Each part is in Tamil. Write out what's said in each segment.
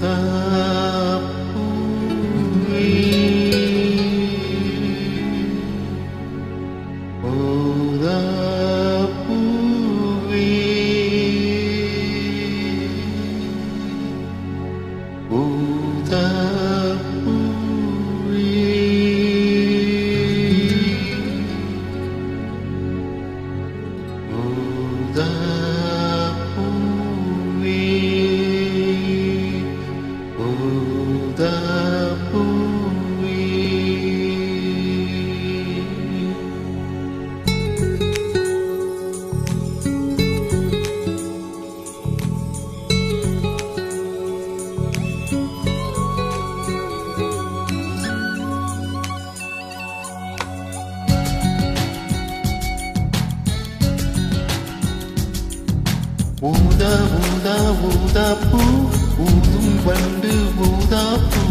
Oh, the Buda, Buda, Buda, Buda. வண்டு ஊதா பூ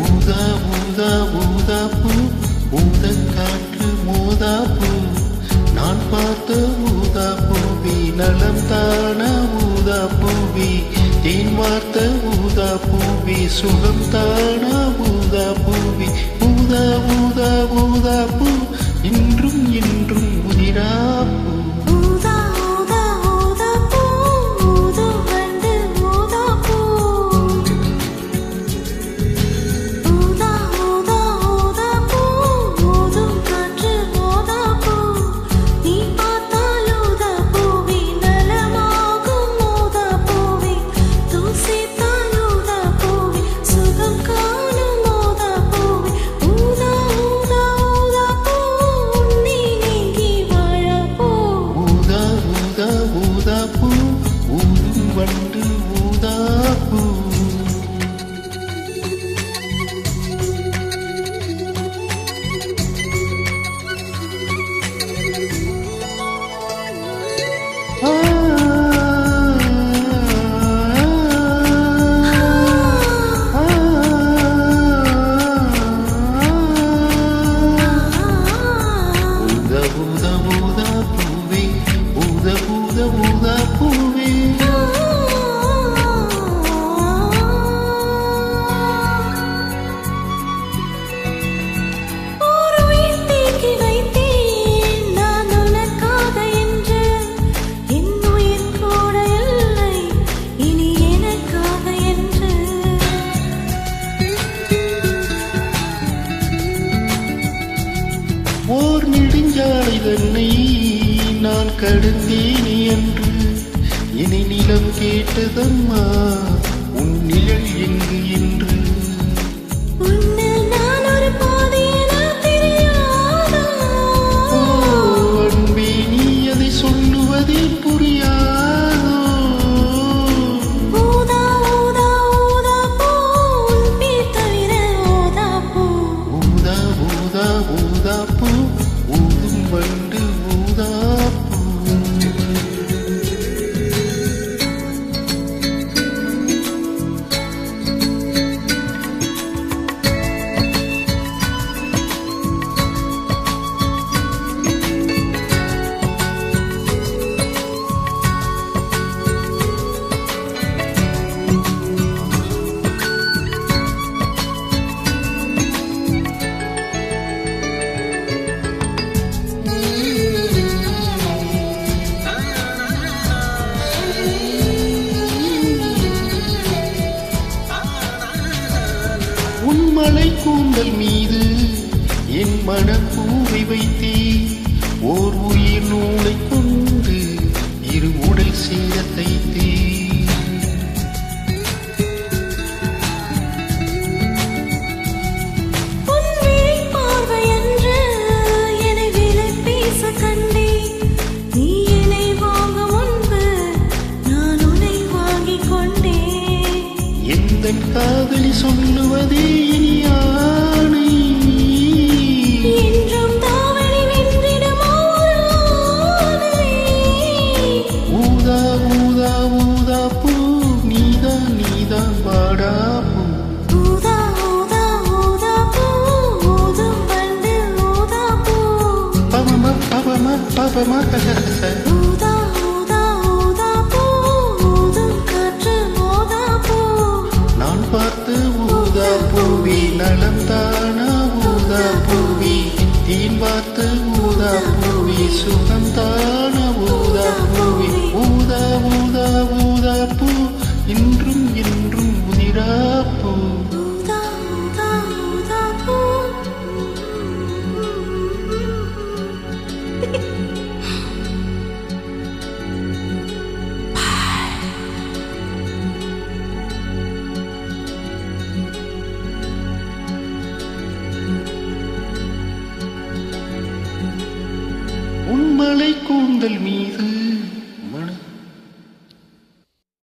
ஊதா ஊதா ஊதா பூ. ஊத காற்று மூதா பூ. நான் பார்த்த ஊதா பூவி நலம் தான ஊதா பூவி. தேன் வார்த்த ஊதா பூவி சுகம் தான ஊதா பூவி. ஊதா ஊதா ஊதா பூ. இன்றும் இன்றும் உதிரா கடந்தேனி என்று இனி நிலம் கேட்டதம்மா? உன் நிழல் எங்கு என்று உன்மலை கூந்தல் மீது என் மனப்பூவை வைத்தே. ஓர் உயிர் நூலை கொண்டு இரு உடல் சேர தைத்தே சொல்லுவதே யானை என்றும் தாவணி வென்றிடுமோ ஊதா ஊதா ஊதா பூ நீதா நீதா பாடா பவமா பவமா பவமா கச கச su cantar.